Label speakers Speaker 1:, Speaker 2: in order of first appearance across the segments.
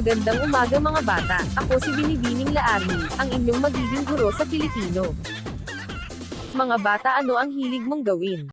Speaker 1: Magandang umaga mga bata, ako si Binibining Laarni, ang inyong magiging guro sa Pilipino. Mga bata ano ang hilig mong gawin?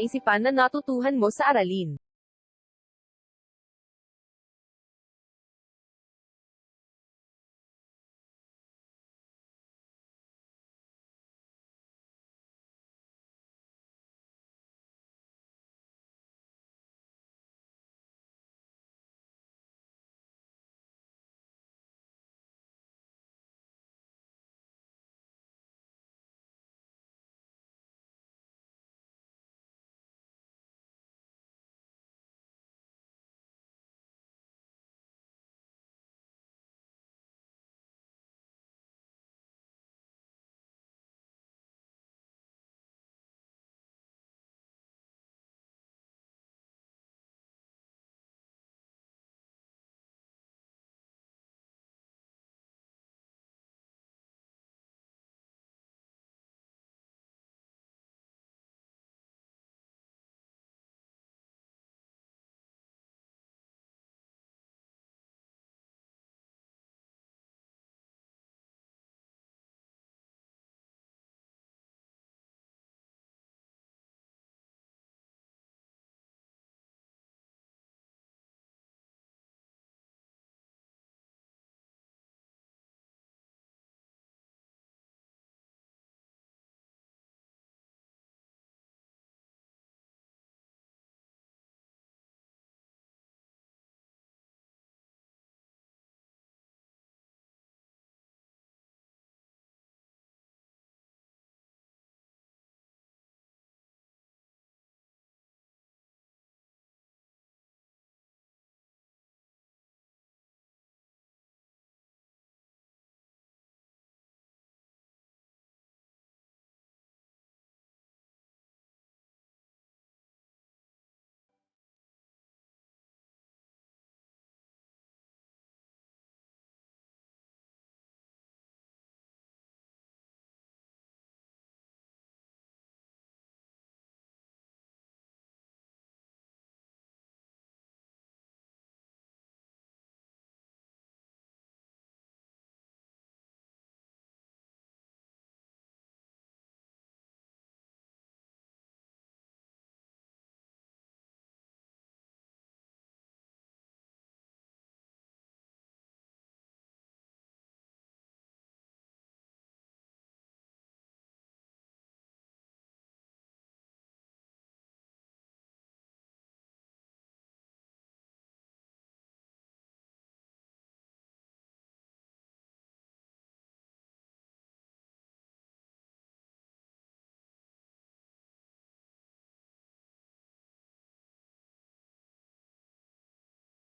Speaker 1: Isipan na natutuhan mo sa aralin.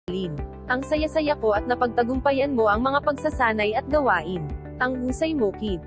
Speaker 1: Aralin. Ang saya-saya ko at napagtagumpayan mo ang mga pagsasanay at gawain. Ang husay mo, kid.